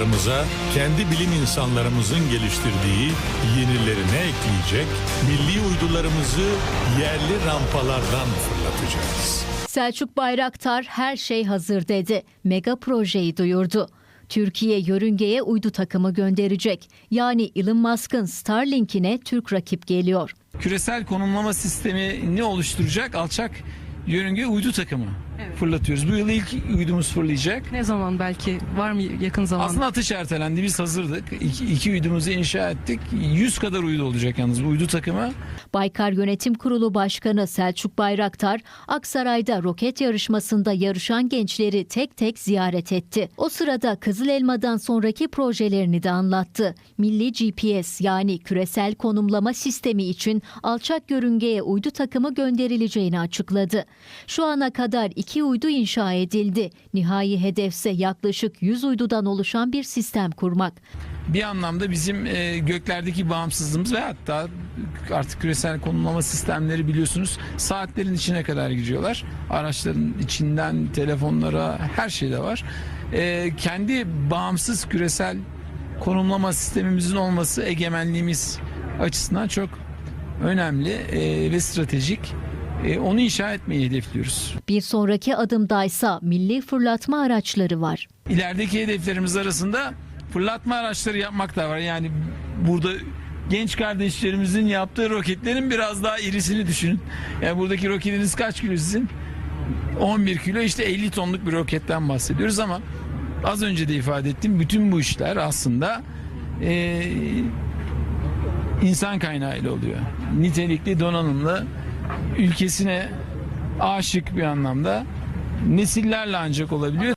uçaklarımıza kendi bilim insanlarımızın geliştirdiği yenilerini ekleyecek, milli uydularımızı yerli rampalardan fırlatacağız. Selçuk Bayraktar her şey hazır dedi. Mega projeyi duyurdu. Türkiye yörüngeye uydu takımı gönderecek. Yani Elon Musk'ın Starlink'ine Türk rakip geliyor. küresel konumlama sistemini oluşturacak alçak yörünge uydu takımı fırlatıyoruz. Bu yıl ilk uydumuz fırlayacak. Ne zaman belki var mı yakın zamanda? Aslında atış ertelendi. Biz hazırdık. İki, iki uydumuzu inşa ettik. 100 kadar uydu olacak yalnız bu uydu takımı. Baykar Yönetim Kurulu Başkanı Selçuk Bayraktar, Aksaray'da roket yarışmasında yarışan gençleri tek tek ziyaret etti. O sırada Kızıl Elma'dan sonraki projelerini de anlattı. Milli GPS yani küresel konumlama sistemi için alçak yörüngeye uydu takımı gönderileceğini açıkladı. Şu ana kadar iki uydu inşa edildi. Nihai hedefse yaklaşık 100 uydudan oluşan bir sistem kurmak. Bir anlamda bizim e, göklerdeki bağımsızlığımız ve hatta artık küresel konumlama sistemleri biliyorsunuz saatlerin içine kadar giriyorlar. Araçların içinden telefonlara her şeyde var. E, kendi bağımsız küresel konumlama sistemimizin olması egemenliğimiz açısından çok önemli e, ve stratejik. E, onu inşa etmeyi hedefliyoruz. Bir sonraki adımdaysa milli fırlatma araçları var. İlerideki hedeflerimiz arasında fırlatma araçları yapmak da var. Yani burada genç kardeşlerimizin yaptığı roketlerin biraz daha irisini düşünün. Yani buradaki roketiniz kaç kilo sizin? 11 kilo işte 50 tonluk bir roketten bahsediyoruz ama az önce de ifade ettim bütün bu işler aslında eee, insan kaynağıyla oluyor. Nitelikli donanımlı ülkesine aşık bir anlamda nesillerle ancak olabiliyor.